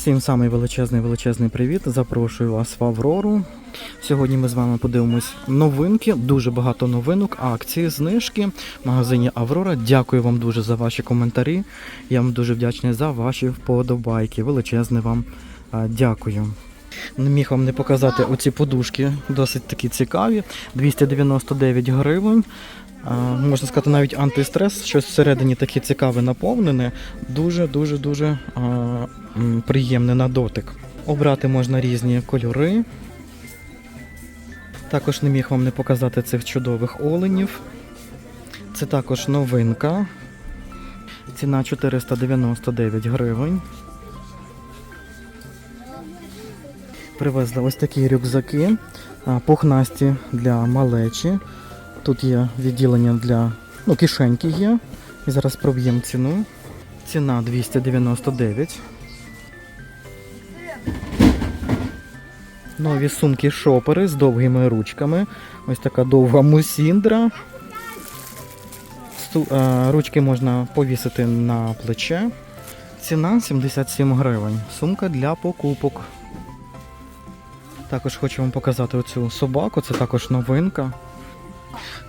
Всім самий величезний величезний привіт. Запрошую вас в Аврору. Сьогодні ми з вами подивимось новинки, дуже багато новинок, акції, знижки в магазині Аврора. Дякую вам дуже за ваші коментарі. Я вам дуже вдячний за ваші вподобайки. Величезне вам дякую. Не міг вам не показати оці подушки, досить такі цікаві. 299 гривень. Можна сказати, навіть антистрес, щось всередині таке цікаве наповнене. Дуже, дуже, дуже приємне на дотик. Обрати можна різні кольори. Також не міг вам не показати цих чудових оленів. Це також новинка. Ціна 499 гривень. Привезли ось такі рюкзаки, пухнасті для малечі. Тут є відділення для ну, кишеньки є. І зараз проб'ємо ціну. Ціна 299. Нові сумки шопери з довгими ручками. Ось така довга мусіндра. Е, Ручки можна повісити на плече. Ціна 77 гривень. Сумка для покупок. Також хочу вам показати оцю собаку, це також новинка.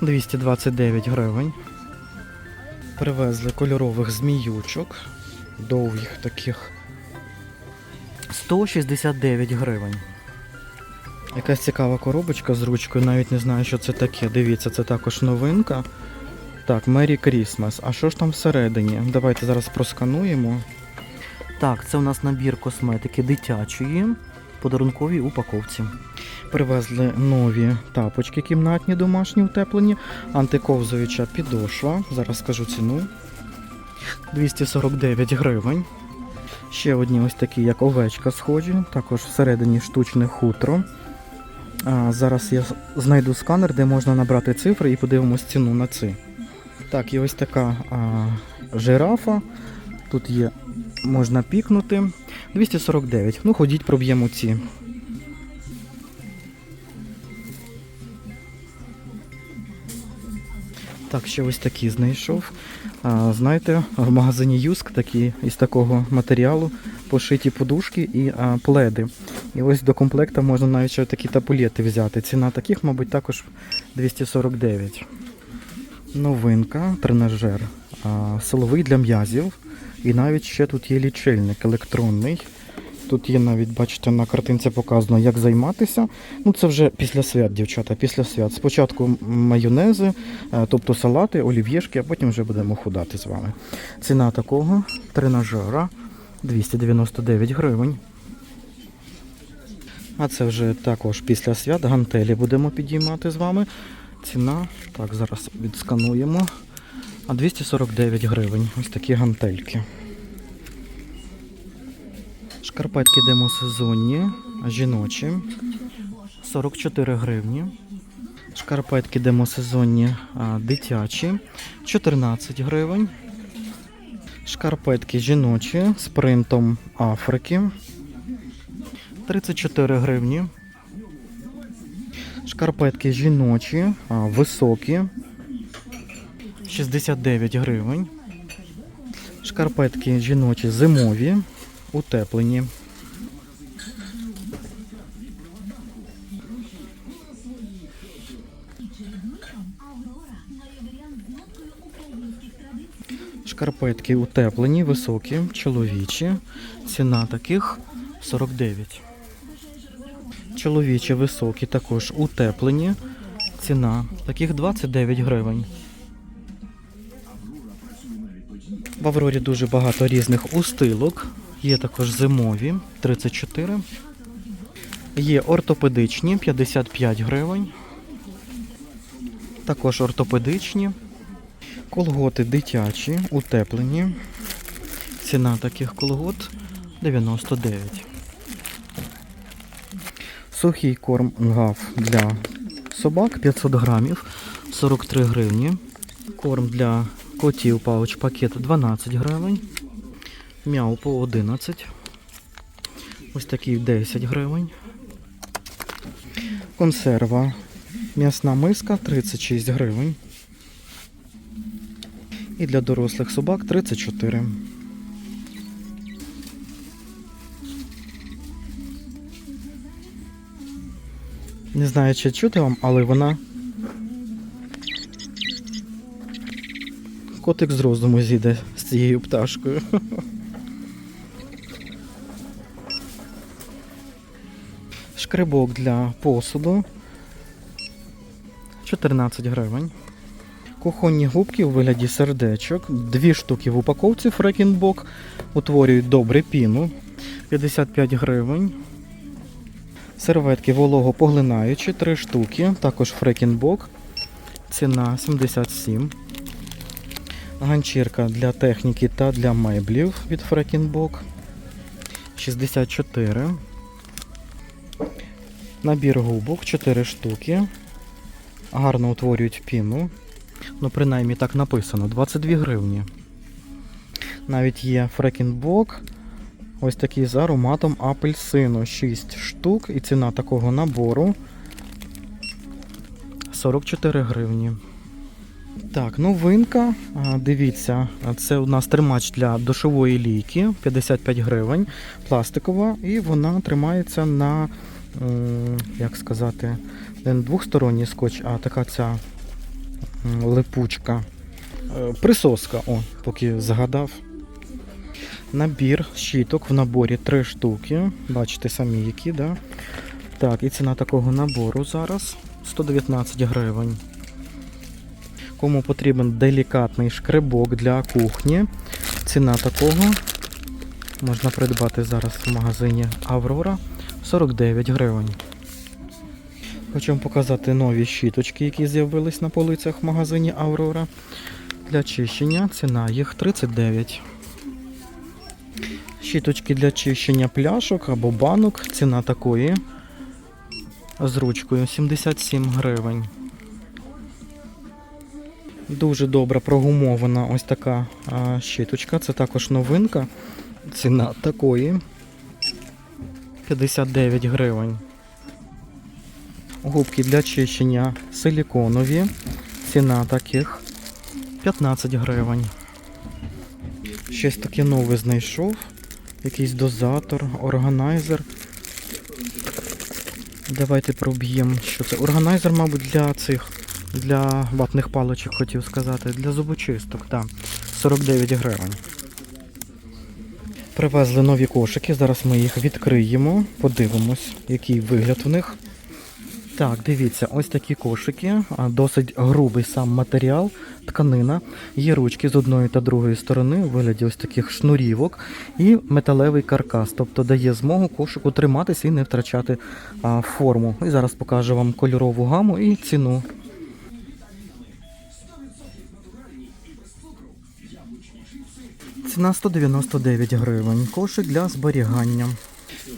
229 гривень. Привезли кольорових зміючок. Довгих таких. 169 гривень. Якась цікава коробочка з ручкою, навіть не знаю, що це таке. Дивіться, це також новинка. Так, Merry Christmas. А що ж там всередині? Давайте зараз проскануємо. Так, це у нас набір косметики дитячої подарунковій упаковці. Привезли нові тапочки кімнатні, домашні, утеплені, антиковзуюча підошва. Зараз скажу ціну. 249 гривень. Ще одні ось такі, як овечка схожі, також всередині штучне хутро. А, зараз я знайду сканер, де можна набрати цифри і подивимось ціну на ці. Так, і ось така а, жирафа. Тут є, можна пікнути. 249. Ну, ходіть, проб'ємо ці. Так, ще ось такі знайшов. А, знаєте, в магазині Юск такі із такого матеріалу пошиті подушки і а, пледи. І ось до комплекта можна навіть ще такі тапулети взяти. Ціна таких, мабуть, також 249. Новинка, тренажер. Силовий для м'язів. І навіть ще тут є лічильник електронний. Тут є навіть, бачите, на картинці показано, як займатися. Ну, це вже після свят, дівчата, після свят. Спочатку майонези, е, тобто салати, олів'єшки, а потім вже будемо худати з вами. Ціна такого тренажера 299 гривень. А це вже також після свят. Гантелі будемо підіймати з вами. Ціна, так, зараз відскануємо. А 249 гривень. Ось такі гантельки. Шкарпетки демосезонні, жіночі. 44 гривні. Шкарпетки демосезонні дитячі. 14 гривень. Шкарпетки жіночі з принтом Африки. 34 гривні. Шкарпетки жіночі, високі. 69 гривень. Шкарпетки жіночі зимові, утеплені. Шкарпетки утеплені, високі, чоловічі. Ціна таких 49. Чоловічі високі також утеплені. Ціна таких 29 гривень. В Аврорі дуже багато різних устилок. Є також зимові 34. Є ортопедичні 55 гривень. Також ортопедичні. Колготи дитячі, утеплені. Ціна таких колгот 99. Сухий корм гав для собак 500 грамів 43 гривні. Корм для Котів пауч пакет 12 гривень. Мяу по 11. Ось такий 10 гривень. Консерва. М'ясна миска 36 гривень. І для дорослих собак 34. Не знаю, чи чути вам, але вона Котик з розуму зійде з цією пташкою. Шкребок для посуду. 14 гривень. Кухонні губки у вигляді сердечок. Дві штуки в упаковці фрекінбок. Утворюють добре піну. 55 гривень. Серветки вологопоглинаючі, 3 штуки. Також фрекінбок. Ціна 77. Ганчірка для техніки та для меблів від фрекінбок. 64. Набір губок 4 штуки. Гарно утворюють піну. Ну, принаймні так написано. 22 гривні. Навіть є фрекінбок. Ось такий з ароматом апельсину. 6 штук. І ціна такого набору 44 гривні. Так, новинка. Дивіться, це у нас тримач для душової лійки 55 гривень, пластикова, і вона тримається на, як сказати, не двохсторонній скотч, а така ця липучка. Е, Присоска, о, поки згадав. Набір щіток в наборі 3 штуки. Бачите самі які, да? Так, і ціна такого набору зараз 119 гривень. Кому потрібен делікатний шкребок для кухні. Ціна такого можна придбати зараз в магазині Аврора 49 гривень. Хочу вам показати нові щіточки, які з'явились на полицях в магазині Аврора. Для чищення ціна їх 39. Щіточки для чищення пляшок або банок. Ціна такої з ручкою 77 гривень. Дуже добре прогумована ось така а, щіточка. Це також новинка. Ціна такої 59 гривень. Губки для чищення силіконові. Ціна таких 15 гривень. Щось таке нове знайшов. Якийсь дозатор, органайзер. Давайте проб'ємо, що це. Органайзер, мабуть, для цих, для ватних паличок хотів сказати, для зубочисток, так. 49 гривень. Привезли нові кошики, зараз ми їх відкриємо, подивимось, який вигляд в них. Так, дивіться, ось такі кошики, досить грубий сам матеріал, тканина. Є ручки з одної та другої сторони у вигляді ось таких шнурівок і металевий каркас, тобто дає змогу кошику триматися і не втрачати форму. І зараз покажу вам кольорову гаму і ціну. Ціна 199 гривень. Кошик для зберігання.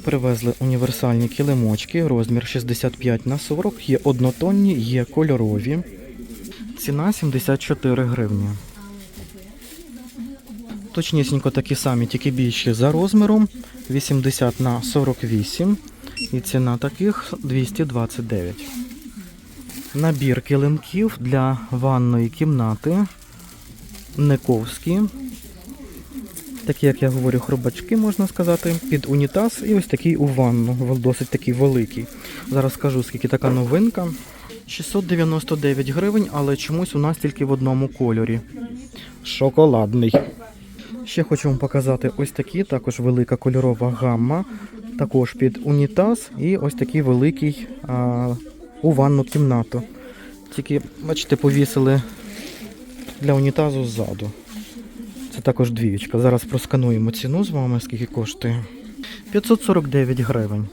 Привезли універсальні килимочки, розмір 65 на 40, є однотонні, є кольорові. Ціна 74 гривні. Точнісінько такі самі, тільки більші за розміром 80 на 48. І ціна таких 229. Набір килимків для ванної кімнати. Нековські. Такі, як я говорю, хробачки, можна сказати, під унітаз і ось такий у ванну, досить такий великий. Зараз скажу, скільки така новинка. 699 гривень, але чомусь у нас тільки в одному кольорі. Шоколадний. Ще хочу вам показати ось такі, також велика кольорова гамма, також під унітаз і ось такий великий а, у ванну кімнату. Тільки, бачите, повісили для унітазу ззаду. Це також двієчка. Зараз проскануємо ціну з вами, скільки коштує. 549 гривень.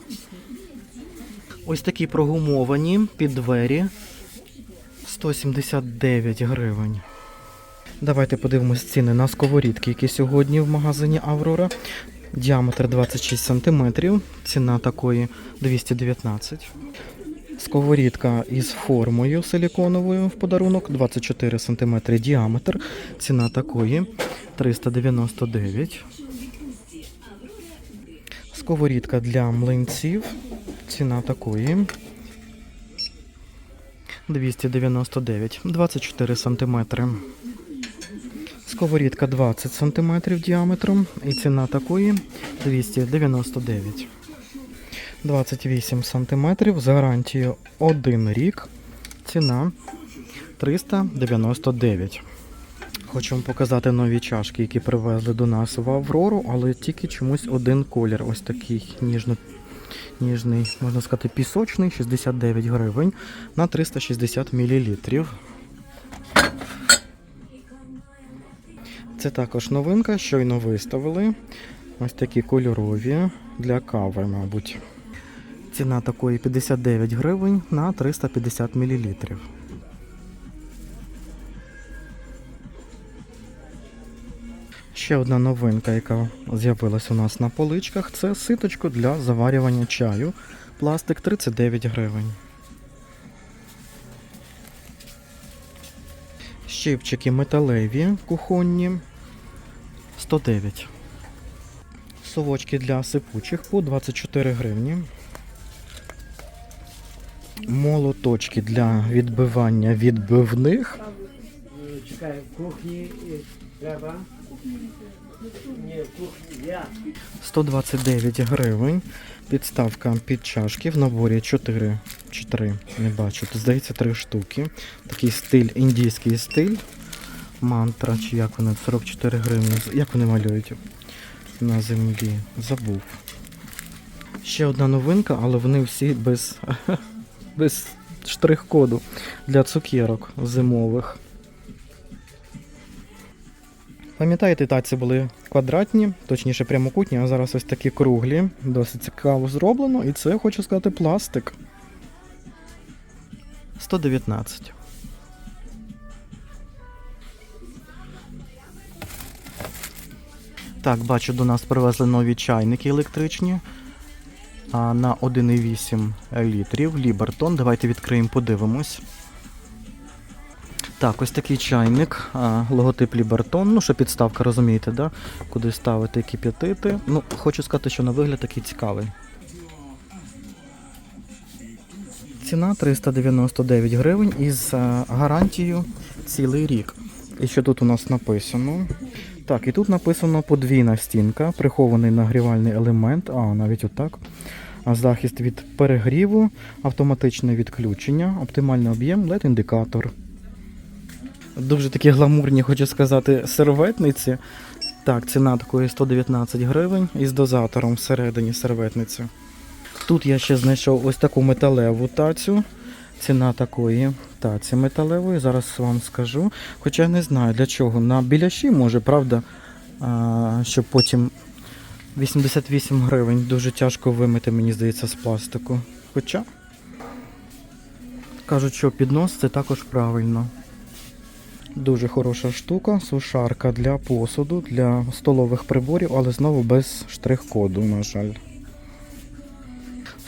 Ось такі прогумовані під двері. 179 гривень. Давайте подивимось ціни на сковорідки, які сьогодні в магазині Аврора. Діаметр 26 см. Ціна такої 219. Сковорідка із формою силіконовою в подарунок 24 см діаметр. Ціна такої 399. Сковорідка для млинців. Ціна такої 299, 24 см. Сковорідка 20 см діаметром і ціна такої 299. 28 см з гарантією 1 рік. Ціна 399. Хочу вам показати нові чашки, які привезли до нас в Аврору, але тільки чомусь один колір. Ось такий ніжно, ніжний, можна сказати, пісочний, 69 гривень на 360 мл. Це також новинка, щойно виставили. Ось такі кольорові для кави, мабуть. Ціна такої 59 гривень на 350 мл. Ще одна новинка, яка з'явилась у нас на поличках, це ситочко для заварювання чаю. Пластик 39 гривень. Щипчики металеві кухонні 109. Совочки для сипучих по 24 гривні. Молоточки для відбивання відбивних Чекай, кухні треба. Ні, в кухні я. 129 гривень. Підставка під чашки в наборі 4 чи 3, не бачу. Тут здається 3 штуки. Такий стиль, індійський стиль. Мантра, чи як вони, 44 гривні. Як вони малюють на землі? Забув. Ще одна новинка, але вони всі без, без штрих-коду для цукерок зимових. Пам'ятаєте, таці були квадратні, точніше прямокутні, а зараз ось такі круглі. Досить цікаво зроблено, і це, хочу сказати, пластик. 119. Так, бачу, до нас привезли нові чайники електричні на 1,8 літрів. Лібертон. Давайте відкриємо, подивимось. Так, ось такий чайник, логотип Лібертон. Ну, що підставка, розумієте, да? куди ставити кип'ятити. Ну, хочу сказати, що на вигляд такий цікавий. Ціна 399 гривень із гарантією цілий рік. І що тут у нас написано? Так, і тут написано подвійна стінка, прихований нагрівальний елемент, а навіть отак. Захист від перегріву, автоматичне відключення, оптимальний об'єм, LED-індикатор. Дуже такі гламурні, хочу сказати, серветниці. Так, ціна такої 119 гривень із дозатором всередині серветниці. Тут я ще знайшов ось таку металеву тацю. Ціна такої таці металевої, зараз вам скажу. Хоча я не знаю для чого. На біляші може, правда, а, щоб потім 88 гривень. Дуже тяжко вимити, мені здається, з пластику. Хоча кажуть, що піднос це також правильно. Дуже хороша штука, сушарка для посуду, для столових приборів, але знову без штрих-коду, на жаль.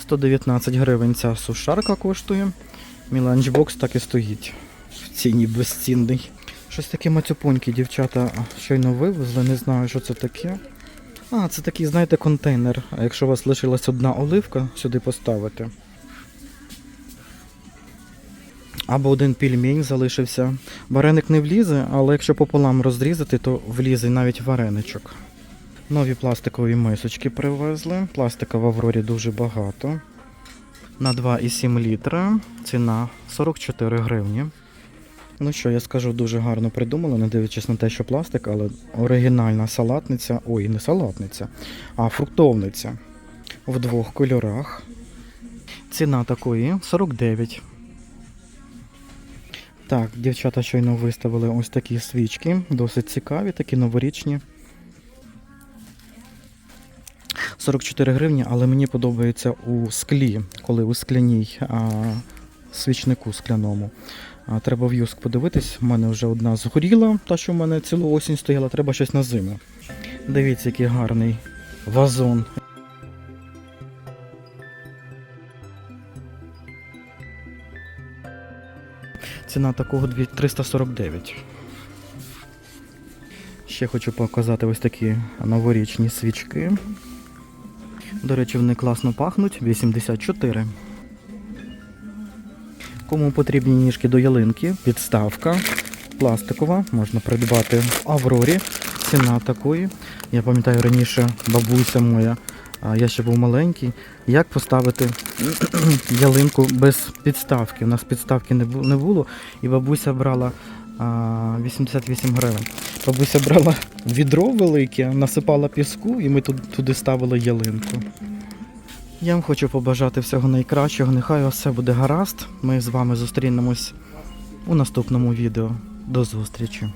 119 гривень ця сушарка коштує. Мій ланчбокс так і стоїть. В ціні безцінний. Щось таке мацюпоньки дівчата щойно вивезли, не знаю, що це таке. А, це такий, знаєте, контейнер. А якщо у вас лишилась одна оливка, сюди поставити. Або один пельмень залишився. Вареник не влізе, але якщо пополам розрізати, то влізе навіть вареничок. Нові пластикові мисочки привезли. Пластика в Аврорі дуже багато. На 2,7 літра. Ціна 44 гривні. Ну що, я скажу, дуже гарно придумали, не дивлячись на те, що пластик, але оригінальна салатниця. Ой, не салатниця, а фруктовниця. В двох кольорах. Ціна такої 49. Так, дівчата щойно виставили ось такі свічки, досить цікаві, такі новорічні. 44 гривні, але мені подобається у склі, коли у скляній а, свічнику скляному. А, треба в юск подивитись. У мене вже одна згоріла, та що в мене цілу осінь стояла, треба щось на зиму. Дивіться, який гарний вазон. Ціна такого 349. Ще хочу показати ось такі новорічні свічки. До речі, вони класно пахнуть. 84. Кому потрібні ніжки до ялинки, підставка пластикова, можна придбати в Аврорі. Ціна такої. Я пам'ятаю, раніше бабуся моя я ще був маленький. Як поставити ялинку без підставки? У нас підставки не було, і бабуся брала 88 гривень. Бабуся брала відро велике, насипала піску, і ми туди ставили ялинку. Я вам хочу побажати всього найкращого. Нехай у все буде гаразд. Ми з вами зустрінемось у наступному відео. До зустрічі!